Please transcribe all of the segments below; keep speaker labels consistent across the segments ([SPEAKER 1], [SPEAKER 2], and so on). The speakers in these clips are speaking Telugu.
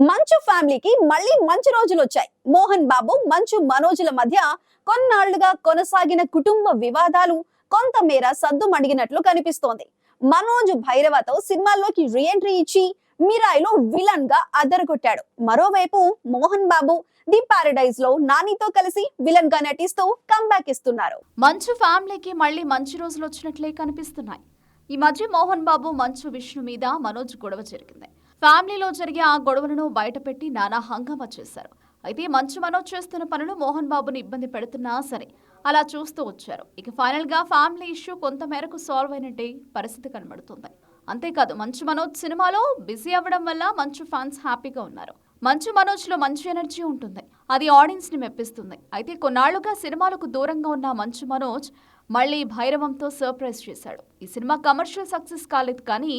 [SPEAKER 1] మంచు ఫ్యామిలీకి మళ్ళీ మంచి రోజులు వచ్చాయి. మోహన్ బాబు మంచు మనోజుల మధ్య కొన్నాళ్ళుగా కొనసాగిన కుటుంబ వివాదాలు కొంతమేర సద్దుమణిగినట్లు కనిపిస్తోంది. మనోజ్ భైరవతో సినిమాల్లోకి రీఎంట్రీ ఇచ్చి మిరాయిలో విలన్గా అదరగొట్టాడు. మరోవైపు మోహన్ బాబు ది పారడైజ్లో నానితో కలిసి విలన్గా నటిస్తూ కంబ్యాక్ ఇస్తున్నారు.
[SPEAKER 2] మంచు ఫ్యామిలీకి మళ్ళీ మంచి రోజులు వచ్చినట్లే కనిపిస్తున్నాయి. ఈ మధ్య మోహన్ బాబు మంచు విష్ణు మీద మనోజ్ గొడవ జరిగింది. ఫ్యామిలీలో జరిగే ఆ గొడవలను బయటపెట్టి నానా హంగామా చేశారు. అయితే మంచు మనోజ్ చేస్తున్న పనులు మోహన్ బాబుని ఇబ్బంది పెడుతున్నా సరే అలా చూస్తూ వచ్చారు. ఇక ఫైనల్గా ఫ్యామిలీ ఇష్యూ కొంత మేరకు సాల్వ్ అయినట్టే పరిస్థితి కనబడుతుంది. అంతేకాదు మంచు మనోజ్ సినిమాలో బిజీ అవ్వడం వల్ల మంచు ఫ్యాన్స్ హ్యాపీగా ఉన్నారు. మంచు మనోజ్లో మంచి ఎనర్జీ ఉంటుంది. అది ఆడియన్స్ని మెప్పిస్తుంది. అయితే కొన్నాళ్ళుగా సినిమాలకు దూరంగా ఉన్న మంచు మనోజ్ మళ్ళీ భైరవంతో సర్ప్రైజ్ చేశాడు. ఈ సినిమా కమర్షియల్ సక్సెస్ కాలేదు కానీ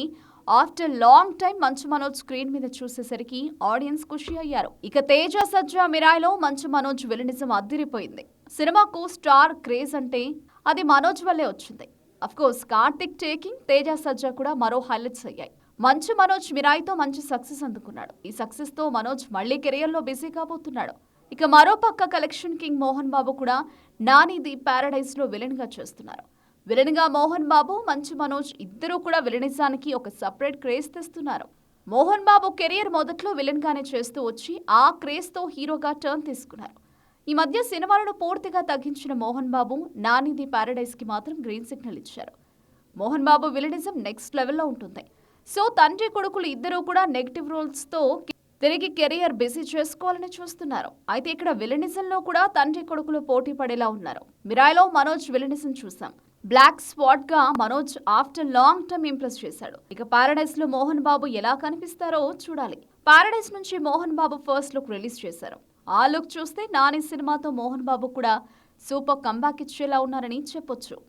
[SPEAKER 2] after long time Manchu Manoj screen మీద చూసేసరికి ఆడియన్స్ ఖుషి అయ్యారు. ఇక తేజ సజ్జా మిరాయిలో మంచు మనోజ్ విలనిజం అద్దిరిపోయింది. సినిమాకు స్టార్ క్రేజ్ అంటే అది మనోజ్ వల్లే వచ్చింది. Of course Karthik taking Teja Sajja కూడా మరో హైలైట్స్ అయ్యాయి. మంచు మనోజ్ మిరాయితో మంచి సక్సెస్ అందుకున్నాడు. ఈ సక్సెస్తో మనోజ్ మళ్ళీ కెరియర్లో బిజీ కాబోతున్నాడు. ఇక మరో పక్క కలెక్షన్ కింగ్ మోహన్ బాబు కూడా నాని ది విలన్గా లో విలన్గా చేస్తున్నారు. విలన్గా మోహన్ బాబు మంచు మనోజ్ ఇద్దరూ కూడా విలనిజానికి ఒక సపరేట్ క్రేజ్ తెస్తున్నారు. మోహన్ బాబు కెరియర్ మొదట్లో విలన్గానే చేస్తూ వచ్చి ఆ క్రేజ్తో హీరోగా టర్న్ తీసుకున్నారు. ఈ మధ్య సినిమాలను పూర్తిగా తగ్గించిన మోహన్ బాబు నాని ది పారడైజ్కి మాత్రం గ్రీన్ సిగ్నల్ ఇచ్చారు. మోహన్ బాబు విలనిజం నెక్స్ట్ లెవెల్లో ఉంటుంది. సో తండ్రి కొడుకులు ఇద్దరూ కూడా నెగిటివ్ రోల్స్తో తిరిగి కెరియర్ బిజీ చేసుకోవాలని చూస్తున్నారు. అయితే ఇక్కడ విలనిజంలో కూడా తండ్రి కొడుకులు పోటీ పడేలా ఉన్నారు. మిరాయిలో మనోజ్ విలనిజం చూసాం black స్పాట్గా Manoj after long term impress చేశాడు. ఇక పారడైస్లో మోహన్ బాబు ఎలా కనిపిస్తారో చూడాలి. పారడైస్ నుంచి Mohan Babu first look release చేశారు. ఆ లుక్ చూస్తే నాని సినిమాతో మోహన్ బాబు కూడా సూపర్ కంబ్యాక్ ఇచ్చేలా ఉన్నారని చెప్పొచ్చు.